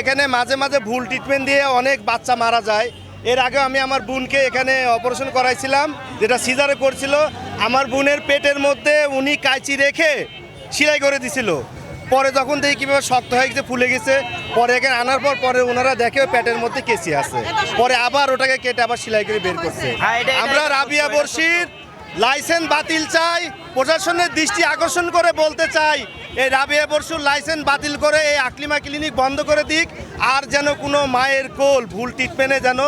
এখানে মাঝে মাঝে ভুল ট্রিটমেন্ট দিয়ে অনেক বাচ্চা মারা যায়। এর আগে আমি আমার বোনকে এখানে অপারেশন করাইছিলাম, যেটা সিজারে করছিল আমার বোনের পেটের মধ্যে উনি কাঁচি রেখে সেলাই করে দিছিল। পরে যখন দেখি কীভাবে শক্ত হয়ে গেছে ফুলে গেছে পরে এখানে আনার পর পরে ওনারা দেখে পেটের মধ্যে কেসি আছে। পরে আবার ওটাকে কেটে আবার সেলাই করে বের করছে। আমরা রাবিয়া বর্ষির লাইসেন্স বাতিল চাই প্রশাসনের দৃষ্টি আকর্ষণ করে বলতে চাই এই রাবিয়া বর্ষুর লাইসেন্স বাতিল করে এই আকলিমা ক্লিনিক বন্ধ করে দিক আর যেন কোনো মায়ের কোল ভুল ট্রিটমেন্টে যেন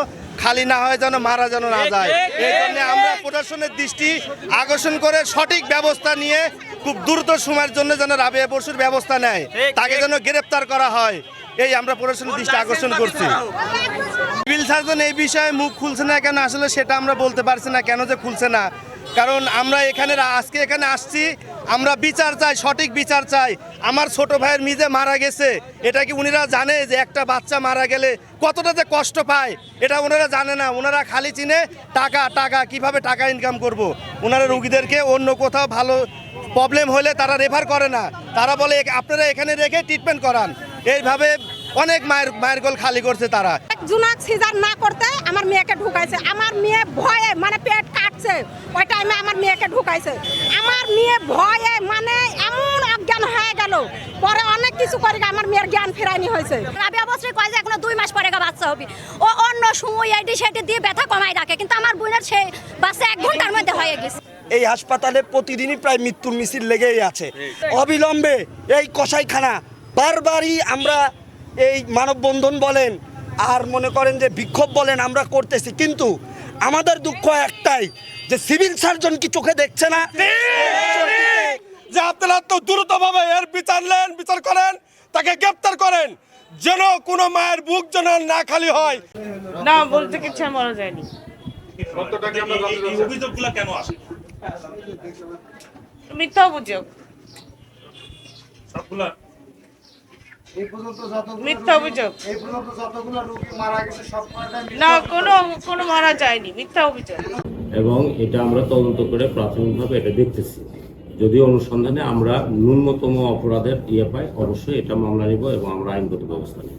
খালি না হয় যেন মারা যেন না যায়। এই জন্য আমরা প্রশাসনের দৃষ্টি আকর্ষণ করে সঠিক ব্যবস্থা নিয়ে খুব দ্রুত সময়ের জন্য যেন রাবিয়া বর্ষুর ব্যবস্থা নেয় তাকে যেন গ্রেপ্তার করা হয়। এই আমরা প্রশাসনের দৃষ্টি আকর্ষণ করছি। সিভিল সার্জন এই বিষয়ে মুখ খুলছে না কেন আসলে সেটা আমরা বলতে পারছি না কেন যে খুলছে না। কারণ আমরা এখানে আজকে এখানে আসছি আমরা বিচার চাই সঠিক বিচার চাই। আমার ছোট ভাইয়ের মিজে মারা গেছে। এটা কি উনিরা জানে যে একটা বাচ্চা মারা গেলে কতটা যে কষ্ট পায়? এটা ওনারা জানে না। ওনারা খালি চিনে টাকা টাকা কীভাবে টাকা ইনকাম করব। ওনারা রুগীদেরকে অন্য কোথাও ভালো প্রবলেম হলে তারা রেফার করে না। তারা বলে "এ- আপনারা এখানে রেখে ট্রিটমেন্ট করান। এইভাবে অনেক মায়ের মায়ের গোল খালি করছে তারা। জুনাক সিজার না করতে আমার মেয়েকে ঢুকাইছে। আমার মেয়ে ভয়ে মানে পেট কাটছে। ওই টাইমে আমার মেয়েকে ঢুকাইছে। আমার মেয়ে ভয়ে মানে এমন অজ্ঞান হয়ে গেল। পরে অনেক কিছু করে আমার মেয়ের জ্ঞান ফেরানি হয়েছে। রাবি অবশ্যই কয় যে এখনও দুই মাস পরে গা বাচ্চা হবে। ও অন্য সময় এটি সেটি দিয়ে ব্যথা কমাই রাখে। কিন্তু আমার বোনের সেই বাচ্চা এক ঘণ্টার মধ্যে হয়ে গেছে। এই হাসপাতালে প্রতিদিনই প্রায় মৃত্যুর মিছিল লেগেই আছে। অবিলম্বে এই কসাইখানা বারবারই আমরা এই মানববন্ধন বলেন আর মনে করেন যে বিক্ষোভ বলেন আমরা করতেছি। কিন্তু আমাদের দুঃখ একটাই যে সিভিল সার্জন কি চোখে দেখছে না? যে আপনারা তো দ্রুতভাবে এর বিচার নেন বিচার করেন তাকে গ্রেপ্তার করেন যেন কোনো মায়ের বুক যেন না খালি হয়। না বলতে কিছু বলা যায়নি। অভিযোগগুলো কেন আসে? মিথ্যা অভিযোগ মিথ্যা? অভিযোগ না কোনো কোনো মারা যায়নি মিথ্যা অভিযোগ এবং এটা আমরা তদন্ত করে প্রাথমিকভাবে এটা দেখতেছি। যদি অনুসন্ধানে আমরা ন্যূনতম অপরাধের ইয়ে পাই অবশ্যই এটা মামলা নিব এবং আমরা আইনগত ব্যবস্থা নিব।